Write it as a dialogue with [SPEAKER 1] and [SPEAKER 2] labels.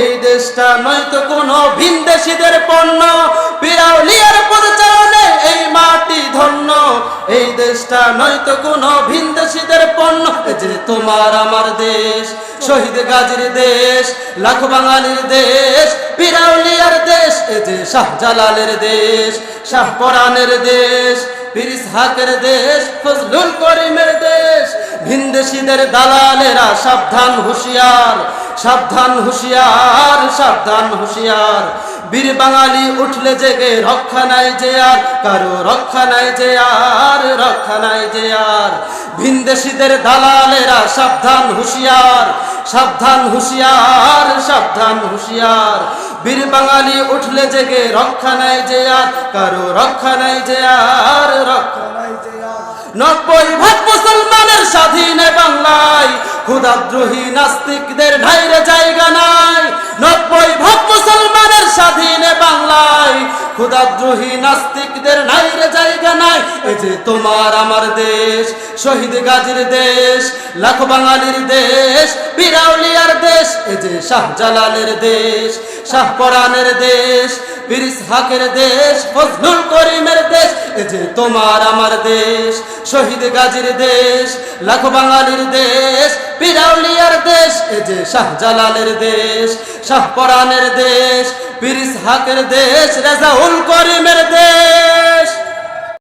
[SPEAKER 1] এই দেশটা নয়তো কোনো ভিনদেশীদের পণ্য। পিরাউলিয়ার পদচারণে এই মাটি ধন্য। এই দেশটা নয়তো কোনো ভিনদেশীদের পণ্য। এ যে তোমার আমার দেশ, শহীদ গাজীর দেশ, লাখ বাঙালির দেশ পিরাউলিয়ার দেশ, এ যে শাহজালালের দেশ, শাহপরানের দেশ, পিরিস হাকের দেশ, ফজলুল করিমের ভিনদেশীদের দালালেরা সাবধান হুঁশিয়ার সাবধান হুঁশিয়ার সাবধান হুঁশিয়ার। বীর বাঙালি উঠলে জেগে, রক্ষা নাই যে আর, কারও রক্ষা নাই যে আর, রক্ষা নাই যে আর। ভিনদেশীদের দালালেরা সাবধান হুঁশিয়ার সাবধান হুঁশিয়ার সাবধান হুঁশিয়ার। বীর বাঙালি উঠলে জেগে, রক্ষা নাই যে আর, কারও রক্ষা নাই যে আর বাংলায় নাস্তিকদের ঢাইরে জায়গা নাই। নব্বই ভাগ মুসলমানের স্বাধীন বাংলায় ক্ষুদাদ্রোহী নাস্তিকদের নাইরে জায়গা নাই। এই যে তোমার আমার দেশ, শহীদ গাজীর দেশ, লাখ বাঙালির দেশ, বিরাউলিয়ার দেশ, এই যে শাহজালালের দেশ, শাহ শাহপরানের দেশ পিরিস হাকের দেশ, ফজলুল করিমের দেশ এ যে তোমার আমার দেশ, শহীদ গাজীর দেশ, লাখ বাঙালির দেশ পিরাউলিয়ার দেশ এ যে শাহজালালের দেশ শাহ পরানের দেশ পিরিস হাকের দেশ রেজাউল করে